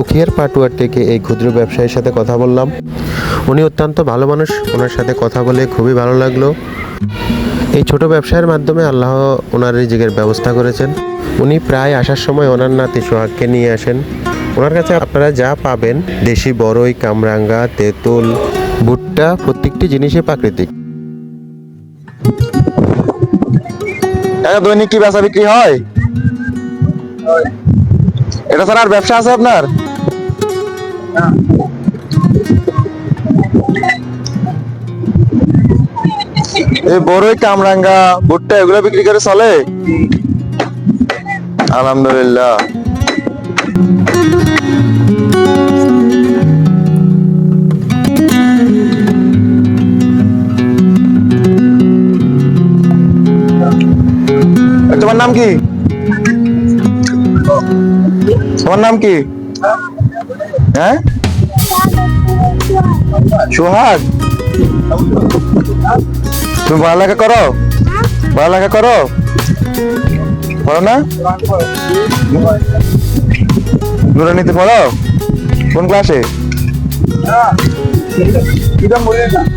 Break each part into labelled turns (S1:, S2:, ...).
S1: উখিয়ার পাটুয়ার থেকে এই ক্ষুদ্র ব্যবসায়ীর সাথে কথা বললাম। উনি অত্যন্ত ভালো মানুষ ওনার সাথে কথা বলে খুবই ভালো লাগল। এই ছোট ব্যবসায়ের মাধ্যমে আল্লাহ ওনার রিজিকের ব্যবস্থা করেছেন। উনি প্রায় আসার সময় ওনার নাতি সোহাগকে নিয়ে আসেন। ওনার কাছে আপনারা যা পাবেন দেশি বড়ই কামরাঙ্গা তেঁতুল ভুট্টা প্রত্যেকটি জিনিসই প্রাকৃতিক।
S2: টাকা দৈনিক কি বেচা বিক্রি হয়। এটা স্যার আর ব্যবসা আছে আপনার? এই বড়ই কামরাঙ্গা, ভুট্টা এগুলো বিক্রি করে চলে? আলহামদুলিল্লাহ। তোমার নাম কি? তোমার নাম কি? হ্যাঁ? সোহাগ? তুমি পড়ালেখা করো? পড়ালেখা করো? পড়ো না? নুরানিতে পড়ো? কোন ক্লাসে?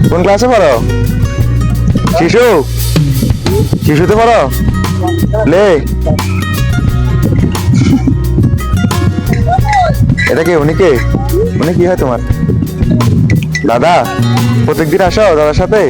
S2: কোন ক্লাসে পড়ো? শিশু? শিশুতে পড়ো? লে? এটা কি উনি কে? উনি কি হয় তোমার? দাদা প্রত্যেকদিন আসো দাদার সাথে।